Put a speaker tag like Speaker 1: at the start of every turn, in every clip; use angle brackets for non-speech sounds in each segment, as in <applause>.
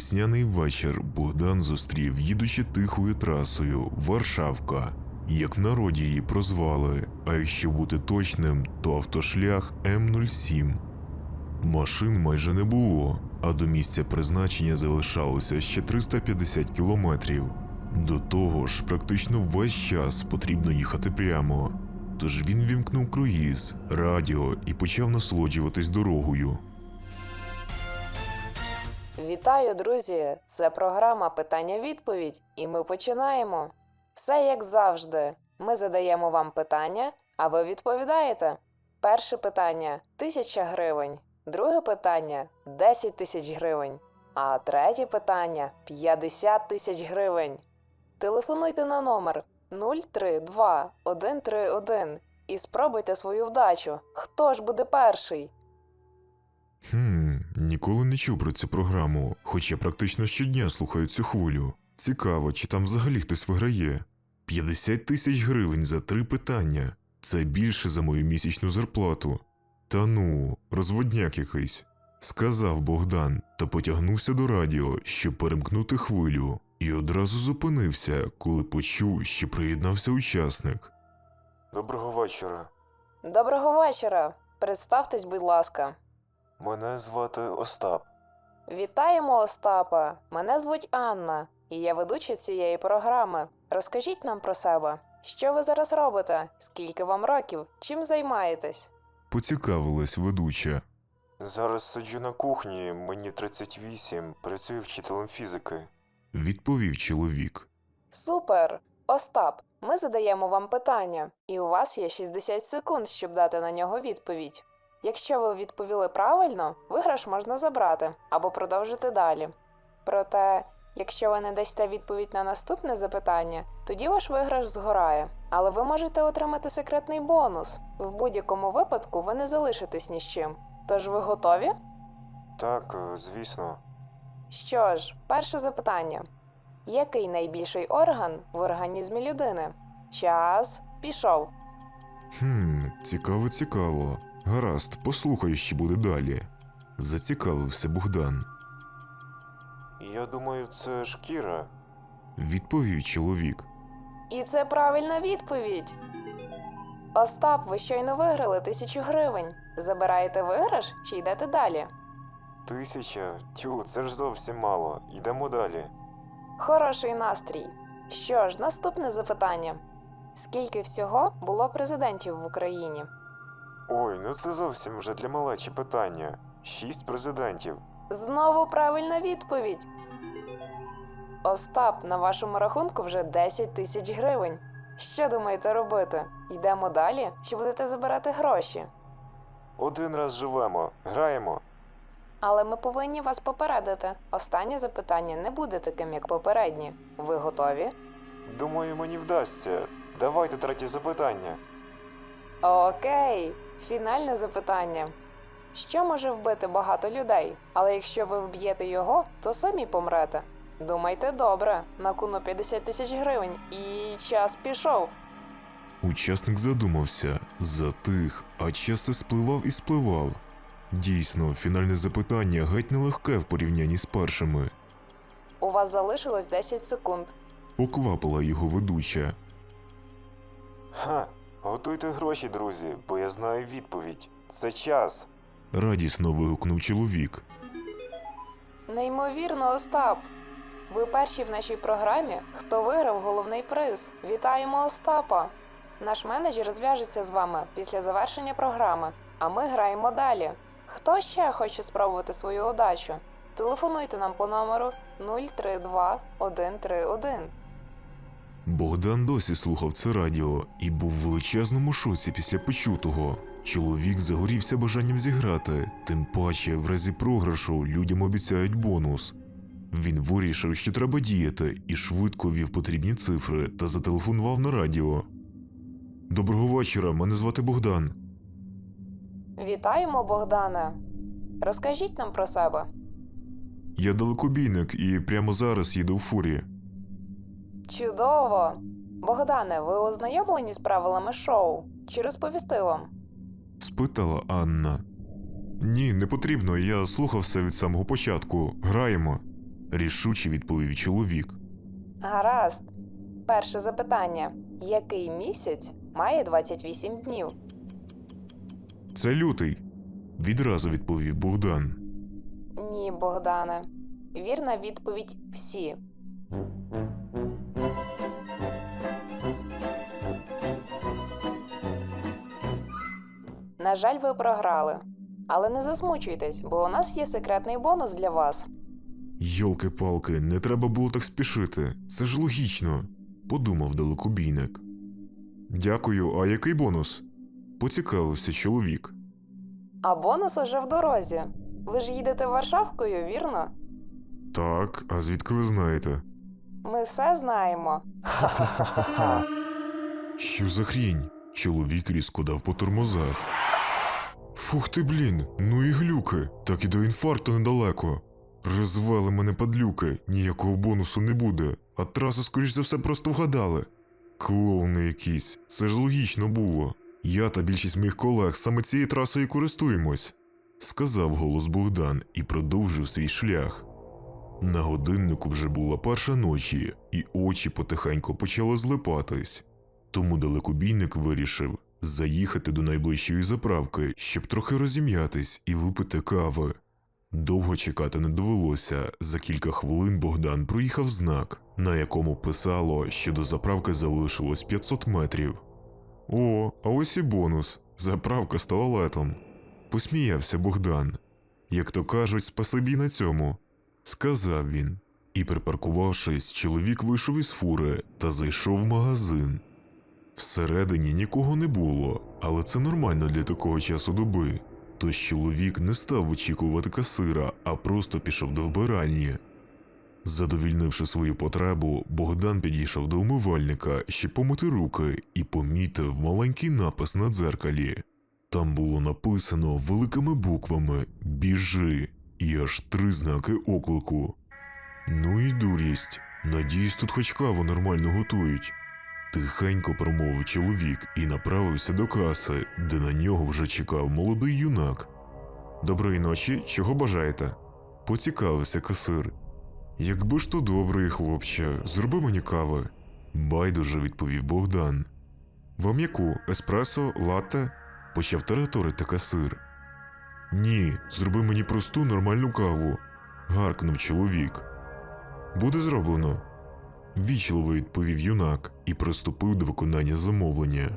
Speaker 1: Весняний вечір Богдан зустрів, їдучи тихою трасою Варшавка, як в народі її прозвали, а якщо бути точним, то автошлях М07. Машин майже не було, а до місця призначення залишалося ще 350 кілометрів. До того ж, практично весь час потрібно їхати прямо. Тож він вімкнув круїз, радіо і почав насолоджуватись дорогою.
Speaker 2: Вітаю, друзі! Це програма Питання-відповідь, і ми починаємо. Все як завжди. Ми задаємо вам питання, а ви відповідаєте. Перше питання тисяча гривень, друге питання 10 тисяч гривень, а третє питання 50 тисяч гривень. Телефонуйте на номер 032 131 і спробуйте свою вдачу. Хто ж буде перший?
Speaker 1: Хм, ніколи не чув про цю програму, хоча практично щодня слухаю цю хвилю. Цікаво, чи там взагалі хтось виграє. 50 тисяч гривень за три питання. Це більше за мою місячну зарплату. Та ну, розводняк якийсь. Сказав Богдан та потягнувся до радіо, щоб перемкнути хвилю, і одразу зупинився, коли почув, що приєднався учасник. Доброго вечора.
Speaker 2: Доброго вечора! Представтесь, будь ласка.
Speaker 1: Мене звати Остап.
Speaker 2: Вітаємо, Остапа! Мене звуть Анна, і я ведуча цієї програми. Розкажіть нам про себе. Що ви зараз робите? Скільки вам років? Чим займаєтесь?
Speaker 1: Поцікавилась ведуча.
Speaker 3: Зараз сиджу на кухні, мені 38, працюю вчителем фізики.
Speaker 1: Відповів чоловік.
Speaker 2: Супер! Остап, ми задаємо вам питання, і у вас є 60 секунд, щоб дати на нього відповідь. Якщо ви відповіли правильно, виграш можна забрати або продовжити далі. Проте, якщо ви не дасте відповідь на наступне запитання, тоді ваш виграш згорає. Але ви можете отримати секретний бонус. В будь-якому випадку ви не залишитесь ні з чим. Тож ви готові?
Speaker 3: Так, е, звісно.
Speaker 2: Що ж, перше запитання: який найбільший орган в організмі людини? Час пішов.
Speaker 1: Хм, цікаво, цікаво. Гаразд, послухай, що буде далі. Зацікавився Богдан.
Speaker 3: Я думаю, це шкіра.
Speaker 1: Відповів чоловік.
Speaker 2: І це правильна відповідь. Остап, ви щойно виграли тисячу гривень. Забираєте виграш чи йдете далі?
Speaker 3: Тисяча? Тю, це ж зовсім мало. Йдемо далі.
Speaker 2: Хороший настрій. Що ж, наступне запитання: скільки всього було президентів в Україні?
Speaker 3: Ой, ну це зовсім вже для малечі питання. Шість президентів.
Speaker 2: Знову правильна відповідь. Остап, на вашому рахунку вже 10 тисяч гривень. Що думаєте робити? Йдемо далі чи будете забирати гроші?
Speaker 3: Один раз живемо, граємо.
Speaker 2: Але ми повинні вас попередити. Останнє запитання не буде таким, як попередні. Ви готові?
Speaker 3: Думаю, мені вдасться. Давайте третє запитання.
Speaker 2: Окей, фінальне запитання. Що може вбити багато людей? Але якщо ви вб'єте його, то самі помрете. Думайте добре, на кону 50 тисяч гривень і час пішов.
Speaker 1: Учасник задумався, затих, а час все спливав і спливав. Дійсно, фінальне запитання геть нелегке в порівнянні з першими.
Speaker 2: У вас залишилось 10 секунд.
Speaker 1: Поквапила його ведуча.
Speaker 3: Ха, готуйте гроші, друзі, бо я знаю відповідь. Це час.
Speaker 1: Радісно вигукнув чоловік.
Speaker 2: Неймовірно, Остап. Ви перші в нашій програмі, хто виграв головний приз. Вітаємо Остапа! Наш менеджер зв'яжеться з вами після завершення програми, а ми граємо далі. Хто ще хоче спробувати свою удачу? Телефонуйте нам по номеру 032 131.
Speaker 1: Богдан досі слухав це радіо і був в величезному шоці після почутого. Чоловік загорівся бажанням зіграти, тим паче, в разі програшу людям обіцяють бонус. Він вирішив, що треба діяти, і швидко вів потрібні цифри та зателефонував на радіо. Доброго вечора, мене звати Богдан.
Speaker 2: Вітаємо, Богдане! Розкажіть нам про себе.
Speaker 1: Я далекобійник і прямо зараз їду в фурі.
Speaker 2: Чудово! Богдане, ви ознайомлені з правилами шоу? Чи розповісти вам?
Speaker 1: спитала Анна. Ні, не потрібно, я слухав все від самого початку. Граємо. рішуче відповів чоловік.
Speaker 2: Гаразд. Перше запитання: який місяць має 28 днів?
Speaker 1: Це лютий. Відразу відповів Богдан.
Speaker 2: Ні, Богдане. Вірна відповідь всі. На жаль, ви програли. Але не засмучуйтесь, бо у нас є секретний бонус для вас.
Speaker 1: Йолки-палки, не треба було так спішити. Це ж логічно, подумав далекобійник. Дякую, а який бонус? поцікавився чоловік.
Speaker 2: А бонус уже в дорозі. Ви ж їдете Варшавкою, вірно?
Speaker 1: Так, а звідки ви знаєте?
Speaker 2: Ми все знаємо.
Speaker 1: Що за хрінь? Чоловік різко дав по тормозах. Фух ти, блін, ну і глюки, так і до інфаркту недалеко. Розвели мене падлюки, ніякого бонусу не буде, а трасу, скоріш за все, просто вгадали. Клоуни якісь, це ж логічно було. Я та більшість моїх колег саме цією трасою користуємось, сказав голос Богдан і продовжив свій шлях. На годиннику вже була перша ночі, і очі потихеньку почали злипатись. Тому далекобійник вирішив заїхати до найближчої заправки, щоб трохи розім'ятись і випити кави. Довго чекати не довелося. За кілька хвилин Богдан проїхав знак, на якому писало, що до заправки залишилось 500 метрів. О, а ось і бонус. Заправка з туалетом. Посміявся Богдан. Як то кажуть, спасибі на цьому, сказав він. І, припаркувавшись, чоловік вийшов із фури та зайшов в магазин. Всередині нікого не було, але це нормально для такого часу доби. Тож чоловік не став вичікувати касира, а просто пішов до вбиральні. Задовільнивши свою потребу, Богдан підійшов до умивальника, щоб помити руки, і помітив маленький напис на дзеркалі. Там було написано великими буквами Біжи і аж три знаки оклику. Ну і дурість. Надіюсь, тут хоч каву нормально готують. Тихенько промовив чоловік і направився до каси, де на нього вже чекав молодий юнак. Доброї ночі, чого бажаєте? Поцікавився касир. Якби ж то добрий, хлопче, зроби мені кави. Байдуже відповів Богдан. Вам яку? Еспресо, латте? почав тараторити касир. Ні, зроби мені просту нормальну каву, гаркнув чоловік. Буде зроблено. Вічливо відповів юнак і приступив до виконання замовлення.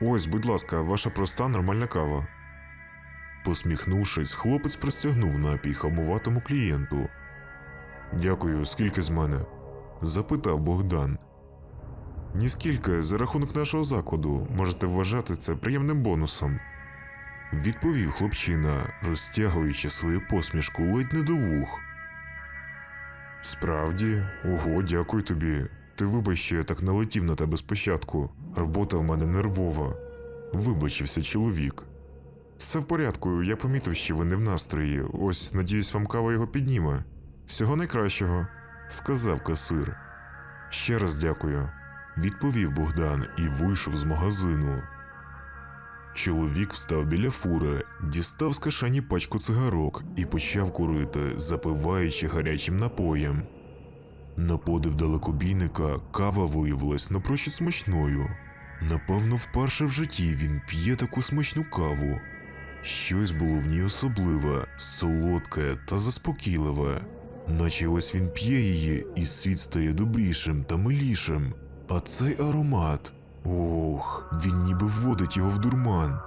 Speaker 1: Ось, будь ласка, ваша проста нормальна кава. Посміхнувшись, хлопець простягнув напій хамуватому клієнту. Дякую, скільки з мене? запитав Богдан. Ніскільки за рахунок нашого закладу можете вважати це приємним бонусом відповів хлопчина, розтягуючи свою посмішку ледь не до вух. Справді, ого, дякую тобі. Ти вибач, що я так налетів на тебе спочатку. Робота в мене нервова. Вибачився чоловік. Все в порядку, я помітив, що ви не в настрої. Ось, надіюсь, вам кава його підніме. Всього найкращого, сказав касир. Ще раз дякую, відповів Богдан і вийшов з магазину. Чоловік встав біля фури, дістав з кишені пачку цигарок і почав курити, запиваючи гарячим напоєм. На подив далекобійника кава виявилась напрочуд смачною. Напевно, вперше в житті він п'є таку смачну каву. Щось було в ній особливе, солодке та заспокійливе, наче ось він п'є її, і світ стає добрішим та милішим. А цей аромат. Ох, він ніби вводить його в дурман.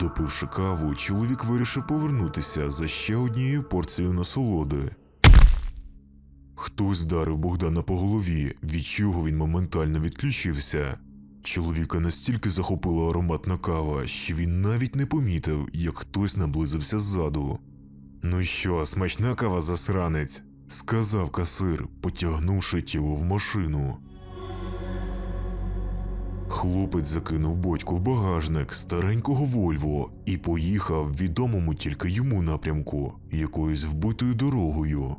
Speaker 1: Допивши каву, чоловік вирішив повернутися за ще однією порцією насолоди. Хтось вдарив Богдана по голові, від чого він моментально відключився. Чоловіка настільки захопила ароматна кава, що він навіть не помітив, як хтось наблизився ззаду. Ну що, смачна кава, засранець? сказав касир, потягнувши тіло в машину. Хлопець закинув бочку в багажник старенького Вольво і поїхав відомому тільки йому напрямку, якоюсь вбитою дорогою.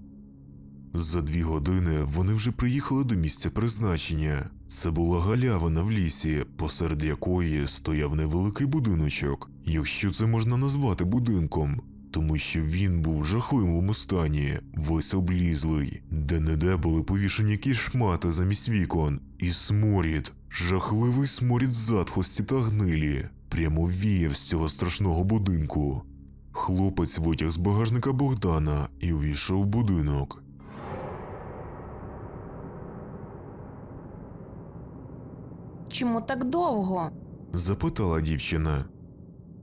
Speaker 1: За дві години вони вже приїхали до місця призначення. Це була галявина в лісі, посеред якої стояв невеликий будиночок, якщо це можна назвати будинком. Тому що він був в жахливому стані, весь облізлий, де неде були повішені якісь шмати замість вікон, і сморід, жахливий сморід затхлості та гнилі, прямо віяв з цього страшного будинку. Хлопець витяг з багажника Богдана і увійшов в будинок.
Speaker 2: Чому так довго?
Speaker 1: Запитала дівчина.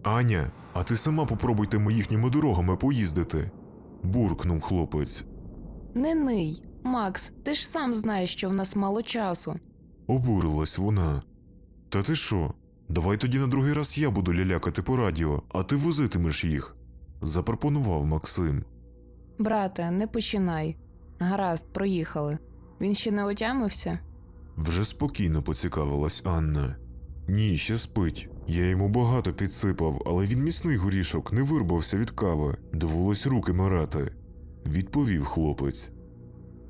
Speaker 1: Аня, а ти сама попробуйте ми їхніми дорогами поїздити. буркнув хлопець.
Speaker 2: Не ний. Макс, ти ж сам знаєш, що в нас мало часу.
Speaker 1: Обурилась вона. Та ти що? Давай тоді на другий раз я буду лялякати по радіо, а ти возитимеш їх. запропонував Максим.
Speaker 2: Брате, не починай. Гаразд, проїхали. Він ще не отямився?
Speaker 1: Вже спокійно поцікавилась Анна. Ні, ще спить. Я йому багато підсипав, але він міцний горішок не вирвався від кави, довелось руки марати, відповів хлопець.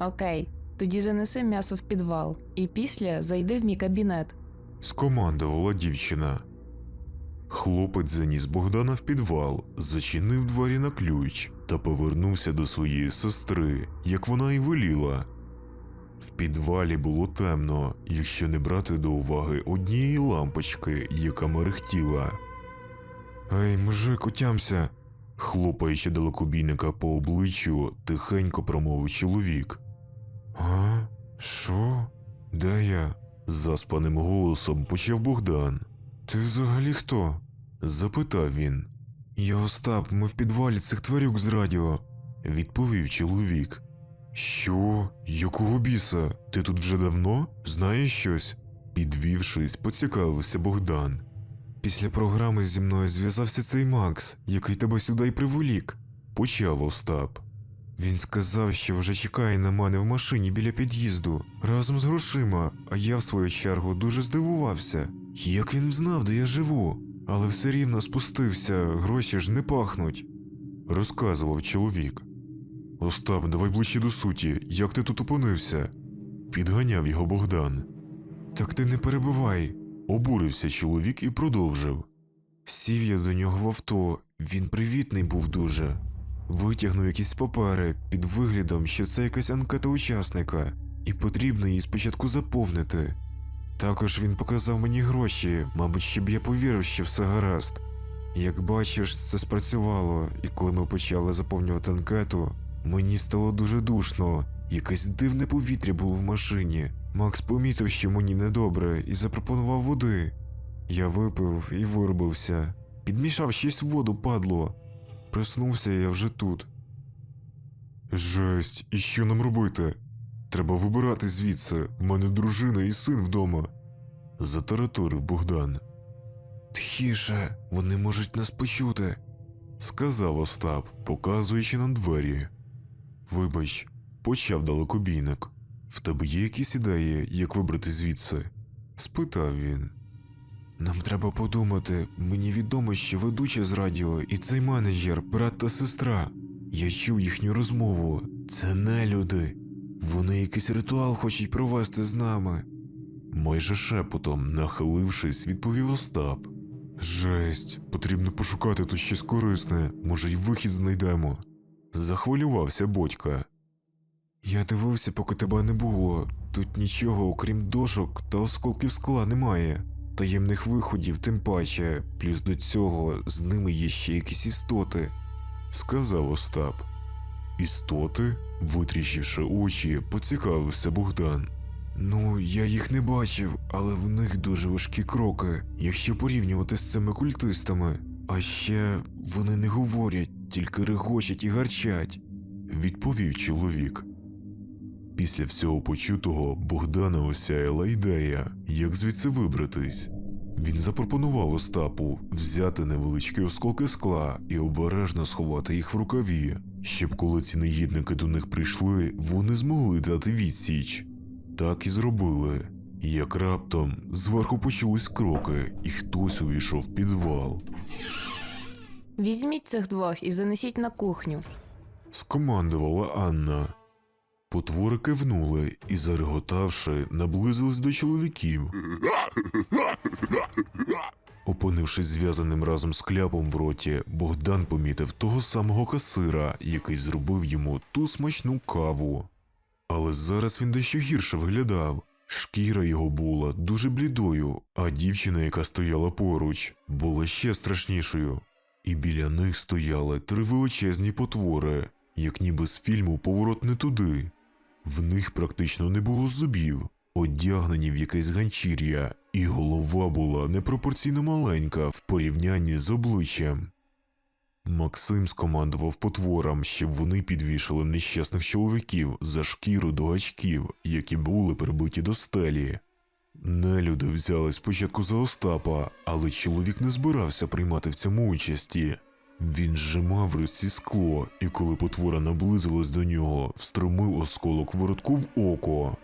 Speaker 2: Окей, тоді занеси м'ясо в підвал, і після зайди в мій кабінет.
Speaker 1: скомандувала дівчина. Хлопець заніс Богдана в підвал, зачинив двері на ключ та повернувся до своєї сестри, як вона й веліла. В підвалі було темно, якщо не брати до уваги однієї лампочки, яка мерехтіла. Ей, мужик, утямся. хлопаючи далекобійника по обличчю, тихенько промовив чоловік. А? Що? Де я? заспаним голосом почав Богдан. Ти взагалі хто? запитав він. Я Остап, ми в підвалі цих тварюк з радіо, відповів чоловік. Що? Якого біса? Ти тут вже давно? Знаєш щось? Підвівшись, поцікавився Богдан. Після програми зі мною зв'язався цей Макс, який тебе сюди й приволік, почав Остап. Він сказав, що вже чекає на мене в машині біля під'їзду разом з грошима, а я, в свою чергу, дуже здивувався. Як він знав, де я живу, але все рівно спустився, гроші ж не пахнуть, розказував чоловік. Остап, давай ближче до суті, як ти тут опинився? Підганяв його Богдан. Так ти не перебивай, обурився чоловік і продовжив. Сів я до нього в авто, він привітний був дуже. Витягнув якісь папери під виглядом, що це якась анкета учасника, і потрібно її спочатку заповнити. Також він показав мені гроші, мабуть, щоб я повірив, що все гаразд. Як бачиш, це спрацювало, і коли ми почали заповнювати анкету, мені стало дуже душно, якесь дивне повітря було в машині. Макс помітив, що мені недобре, і запропонував води. Я випив і вирубився. Підмішав щось в воду, падло. Проснувся я вже тут. Жесть, і що нам робити? Треба вибирати звідси, в мене дружина і син вдома. Затараторив Богдан. Тихіше, вони можуть нас почути, сказав Остап, показуючи на двері. Вибач, почав далекобійник. В тебе є якісь ідеї, як вибрати звідси? спитав він. Нам треба подумати. Мені відомо, що ведуча з радіо і цей менеджер, брат та сестра. Я чув їхню розмову. Це не люди. Вони якийсь ритуал хочуть провести з нами. Майже шепотом, нахилившись, відповів Остап. Жесть, потрібно пошукати тут щось корисне, може, й вихід знайдемо. Захвилювався Бодька. Я дивився, поки тебе не було. Тут нічого, окрім дошок та осколків скла, немає. Таємних виходів, тим паче, плюс до цього з ними є ще якісь істоти, сказав Остап. Істоти? витріщивши очі, поцікавився Богдан. Ну, я їх не бачив, але в них дуже важкі кроки, якщо порівнювати з цими культистами. А ще вони не говорять, тільки регочуть і гарчать, відповів чоловік. Після всього почутого Богдана осяяла ідея, як звідси вибратись. Він запропонував Остапу взяти невеличкі осколки скла і обережно сховати їх в рукаві, щоб коли ці негідники до них прийшли, вони змогли дати відсіч. Так і зробили. Як раптом зверху почулись кроки, і хтось увійшов в підвал.
Speaker 2: Візьміть цих двох і занесіть на кухню.
Speaker 1: Скомандувала Анна. Потвори кивнули і, зареготавши, наблизились до чоловіків. Опинившись зв'язаним разом з кляпом в роті, Богдан помітив того самого касира, який зробив йому ту смачну каву. Але зараз він дещо гірше виглядав. Шкіра його була дуже блідою, а дівчина, яка стояла поруч, була ще страшнішою. І біля них стояли три величезні потвори, як ніби з фільму Поворот не туди. В них практично не було зубів, одягнені в якесь ганчір'я, і голова була непропорційно маленька в порівнянні з обличчям. Максим скомандував потворам, щоб вони підвішали нещасних чоловіків за шкіру до гачків, які були прибиті до стелі. Нелюди взяли спочатку за Остапа, але чоловік не збирався приймати в цьому участі. Він зжимав в руці скло, і коли потвора наблизилась до нього, встромив осколок воротку в око.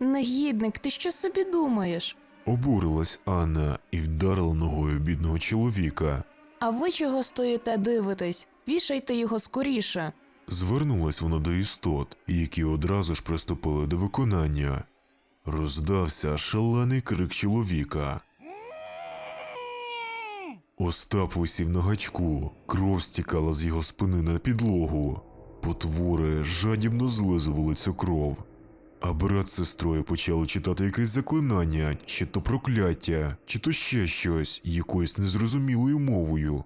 Speaker 4: Негідник, ти що собі думаєш?
Speaker 1: Обурилась Анна і вдарила ногою бідного чоловіка.
Speaker 4: А ви чого стоїте дивитесь? Вішайте його скоріше.
Speaker 1: Звернулась вона до істот, які одразу ж приступили до виконання. Роздався шалений крик чоловіка. Остап висів на гачку, кров стікала з його спини на підлогу. Потвори жадібно злизували цю кров. А брат з сестрою почали читати якесь заклинання, чи то прокляття, чи то ще щось, якоюсь незрозумілою мовою.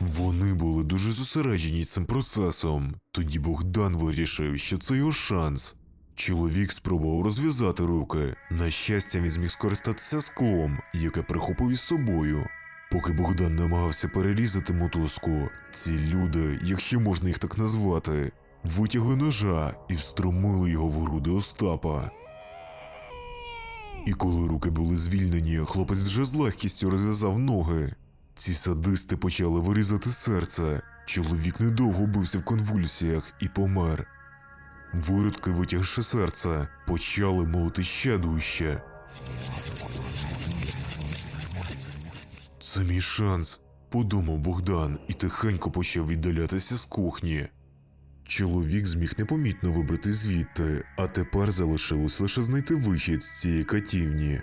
Speaker 1: Вони були дуже зосереджені цим процесом. Тоді Богдан вирішив, що це його шанс. Чоловік спробував розв'язати руки. На щастя, він зміг скористатися склом, яке прихопив із собою. Поки Богдан намагався перерізати мотузку, ці люди, якщо можна їх так назвати, витягли ножа і встромили його в груди Остапа. І коли руки були звільнені, хлопець вже з легкістю розв'язав ноги. Ці садисти почали вирізати серце. Чоловік недовго бився в конвульсіях і помер. Виродки, витягши серце, почали молити ще дужче. Це мій шанс, подумав Богдан і тихенько почав віддалятися з кухні. Чоловік зміг непомітно вибрати звідти, а тепер залишилось лише знайти вихід з цієї катівні.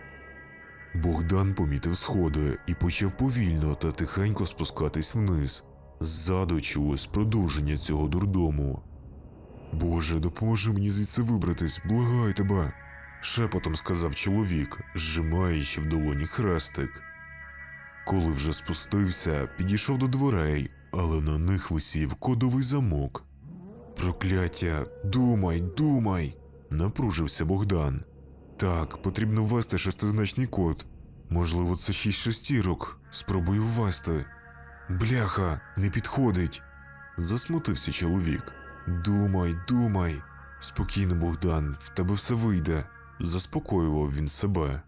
Speaker 1: Богдан помітив сходи і почав повільно та тихенько спускатись вниз. Ззаду чулось продовження цього дурдому. Боже, допоможи мені звідси вибратись, благаю тебе, шепотом сказав чоловік, зжимаючи в долоні хрестик. Коли вже спустився, підійшов до дверей, але на них висів кодовий замок. Прокляття, думай, думай, напружився Богдан. Так, потрібно ввести шестизначний код. Можливо, це шість шестірок. Спробую ввести. Бляха, не підходить. Засмутився чоловік. Думай, думай. Спокійно, Богдан, в тебе все вийде. Заспокоював він себе.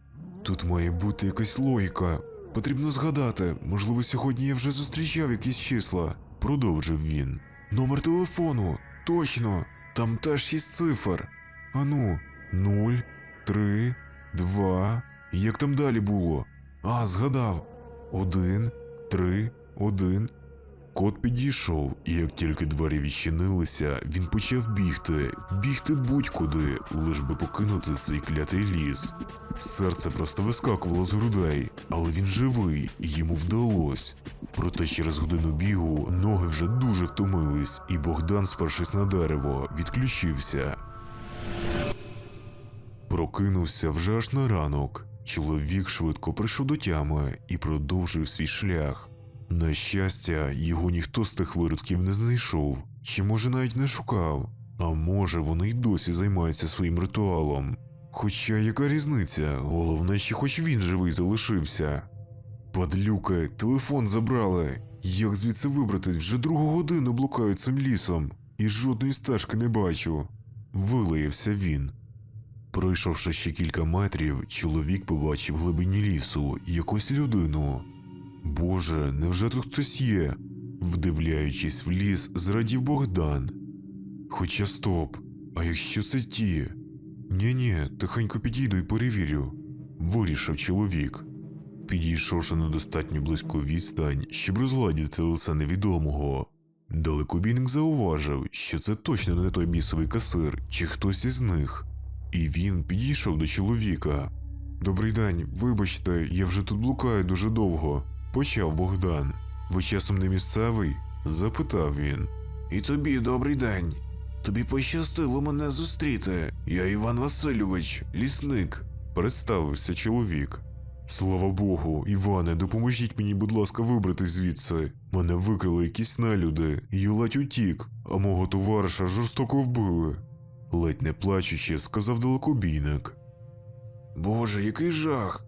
Speaker 1: Тут має бути якась логіка. Потрібно згадати, можливо, сьогодні я вже зустрічав якісь числа, продовжив він. Номер телефону, точно, там теж шість цифр. Ану, нуль, три, два. Як там далі було? А, згадав. Один, три, один. Кот підійшов, і як тільки двері відчинилися, він почав бігти, бігти будь-куди, лиш би покинути цей клятий ліс. Серце просто вискакувало з грудей, але він живий, і йому вдалось. Проте через годину бігу ноги вже дуже втомились, і Богдан, спершись на дерево, відключився. Прокинувся вже аж на ранок. Чоловік швидко прийшов до тями і продовжив свій шлях. На щастя, його ніхто з тих виродків не знайшов, чи може навіть не шукав. А може, вони й досі займаються своїм ритуалом. Хоча яка різниця, головне, що хоч він живий залишився. Падлюки, телефон забрали. Як звідси вибратись вже другу годину блукаю цим лісом, і жодної стежки не бачу. Вилаявся він. Пройшовши ще кілька метрів, чоловік побачив в глибині лісу якусь людину. Боже, невже тут хтось є? Вдивляючись в ліс, зрадів Богдан. Хоча стоп, а якщо це ті? Ні-ні, тихенько підійду і перевірю, вирішив чоловік. Підійшовши на достатньо близьку відстань, щоб розгладіти лице невідомого, далекобійник зауважив, що це точно не той бісовий касир чи хтось із них. І він підійшов до чоловіка. Добрий день, вибачте, я вже тут блукаю дуже довго. Почав Богдан. Ви часом не місцевий? запитав він. І тобі добрий день. Тобі пощастило мене зустріти. Я Іван Васильович, лісник, представився чоловік. Слава Богу, Іване, допоможіть мені, будь ласка, вибрати звідси. Мене викрили якісь нелюди, і ледь утік, а мого товариша жорстоко вбили. Ледь не плачучи, сказав далекобійник. Боже, який жах.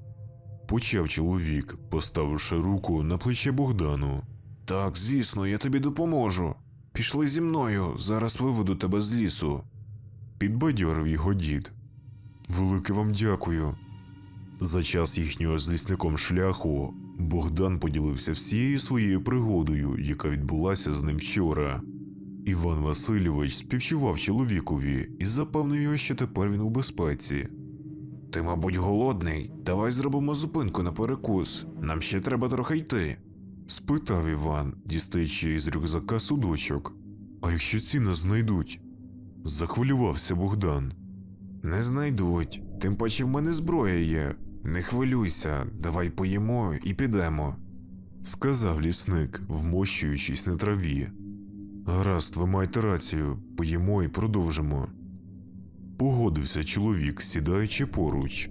Speaker 1: почав чоловік, поставивши руку на плече Богдану. Так, звісно, я тобі допоможу. Пішли зі мною, зараз виведу тебе з лісу. Підбадьорив його дід. Велике вам дякую. За час їхнього з лісником шляху Богдан поділився всією своєю пригодою, яка відбулася з ним вчора. Іван Васильович співчував чоловікові і запевнив його, що тепер він у безпеці. Ти, мабуть, голодний. Давай зробимо зупинку на перекус. Нам ще треба трохи йти. спитав Іван, дістаючи із рюкзака судочок. А якщо ці нас знайдуть? Захвилювався Богдан. Не знайдуть, тим паче в мене зброя є. Не хвилюйся, давай поїмо і підемо, сказав лісник, вмощуючись на траві. Гаразд, ви маєте рацію, поїмо і продовжимо. Погодився чоловік, сідаючи поруч.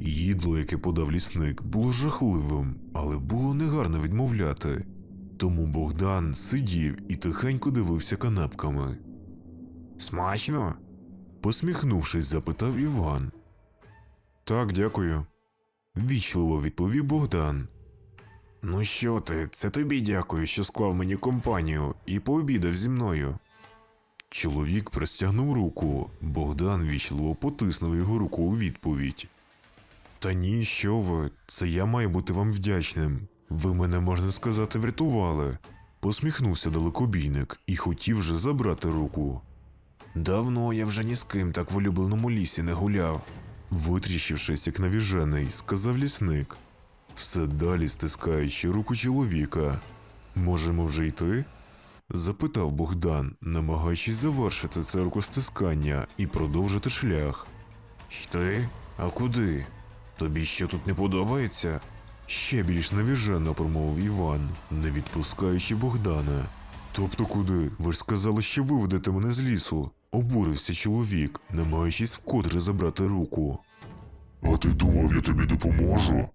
Speaker 1: Їдло, яке подав лісник, було жахливим, але було негарно відмовляти. Тому Богдан сидів і тихенько дивився канапками. Смачно? посміхнувшись, запитав Іван. Так, дякую. Вічливо відповів Богдан. Ну що ти, це тобі дякую, що склав мені компанію і пообідав зі мною. Чоловік простягнув руку, Богдан вічливо потиснув його руку у відповідь. Та ні, що ви, це я маю бути вам вдячним. Ви мене, можна сказати, врятували. Посміхнувся далекобійник і хотів вже забрати руку. Давно я вже ні з ким так в улюбленому лісі не гуляв. Витріщившись, як навіжений, сказав лісник, все далі стискаючи руку чоловіка. Можемо вже йти? запитав Богдан, намагаючись завершити це рукостискання і продовжити шлях. Йти? А куди? Тобі що тут не подобається? Ще більш навіжено промовив Іван, не відпускаючи Богдана. Тобто куди? Ви ж сказали, що виведете мене з лісу. Обурився чоловік, намагаючись вкотре забрати руку.
Speaker 5: А ти думав, я тобі допоможу?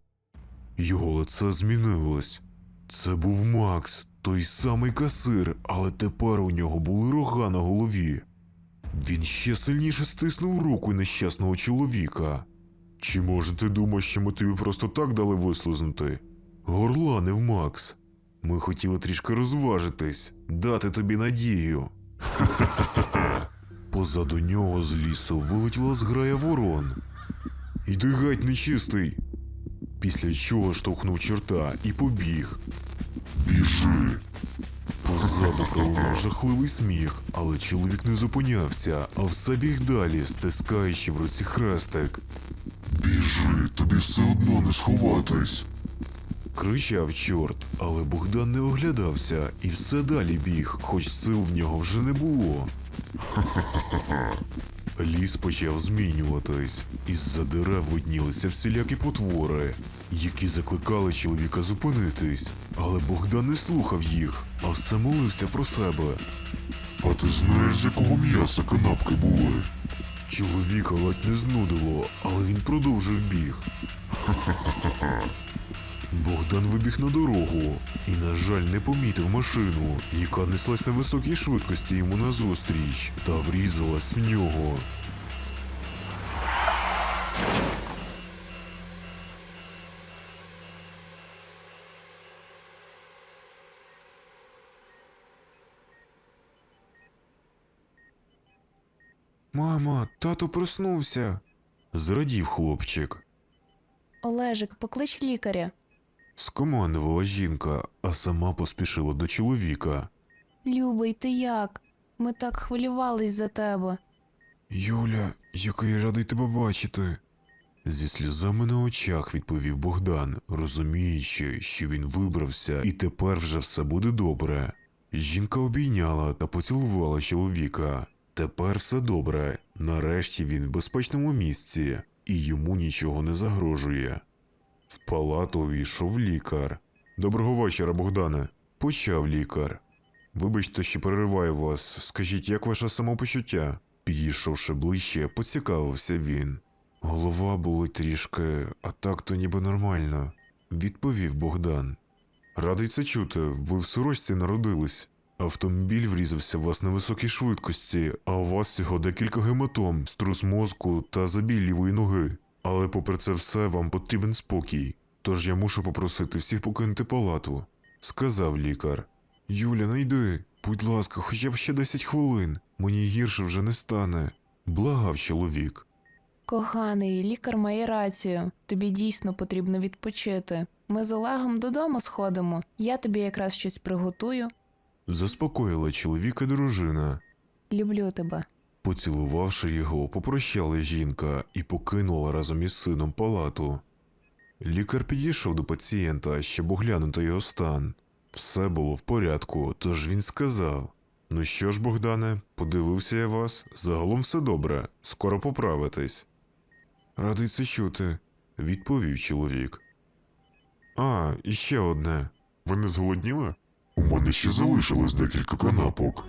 Speaker 1: Його лице змінилось. Це був Макс, той самий касир, але тепер у нього були рога на голові. Він ще сильніше стиснув руку нещасного чоловіка. Чи може ти думаєш, що ми тобі просто так дали вислизнути? Горланив Макс. Ми хотіли трішки розважитись, дати тобі надію. <laughs> Позаду нього з лісу вилетіла зграя ворон. Іди геть нечистий. Після чого штовхнув чорта і побіг.
Speaker 5: Біжи.
Speaker 1: Позаду пролунав жахливий сміх, але чоловік не зупинявся, а все біг далі, стискаючи в руці хрестик.
Speaker 5: Біжи, тобі все одно не сховатись.
Speaker 1: Кричав чорт, але Богдан не оглядався і все далі біг, хоч сил в нього вже не було. Ліс почав змінюватись, із-за дерев виднілися всілякі потвори, які закликали чоловіка зупинитись, але Богдан не слухав їх, а все молився про себе.
Speaker 5: А ти знаєш, з якого м'яса канапки були?
Speaker 1: Чоловіка ледь не знудило, але він продовжив біг. <laughs> Богдан вибіг на дорогу і, на жаль, не помітив машину, яка неслась на високій швидкості йому назустріч та врізалась в нього. Мама, тато проснувся. Зрадів хлопчик.
Speaker 4: Олежик, поклич лікаря.
Speaker 1: Скомандувала жінка, а сама поспішила до чоловіка.
Speaker 4: Любий, ти як? Ми так хвилювались за тебе.
Speaker 1: Юля, який радий тебе бачити. Зі сльозами на очах відповів Богдан, розуміючи, що він вибрався і тепер вже все буде добре. Жінка обійняла та поцілувала чоловіка. Тепер все добре. Нарешті він в безпечному місці. і йому нічого не загрожує. В палату увійшов лікар. Доброго вечора, Богдане. Почав лікар. Вибачте, що перериваю вас. Скажіть, як ваше самопочуття? Підійшовши ближче, поцікавився він. Голова болить трішки, а так то ніби нормально, відповів Богдан. Радий це чути, ви в сорочці народились. Автомобіль врізався в вас на високій швидкості, а у вас всього декілька гематом, струс мозку та забій лівої ноги. Але попри це все вам потрібен спокій. Тож я мушу попросити всіх покинути палату, сказав лікар. Юля, не йди, будь ласка, хоча б ще 10 хвилин. Мені гірше вже не стане, благав чоловік.
Speaker 4: Коханий, лікар має рацію. Тобі дійсно потрібно відпочити. Ми з Олегом додому сходимо. Я тобі якраз щось приготую.
Speaker 1: Заспокоїла чоловіка дружина.
Speaker 4: Люблю тебе.
Speaker 1: Поцілувавши його, попрощала жінка і покинула разом із сином палату. Лікар підійшов до пацієнта, щоб оглянути його стан. Все було в порядку, тож він сказав: Ну що ж, Богдане, подивився я вас, загалом все добре, скоро поправитесь. Радий це чути, відповів чоловік. А, і ще одне. Ви не зголодніли?
Speaker 5: У мене ще залишилось декілька канапок.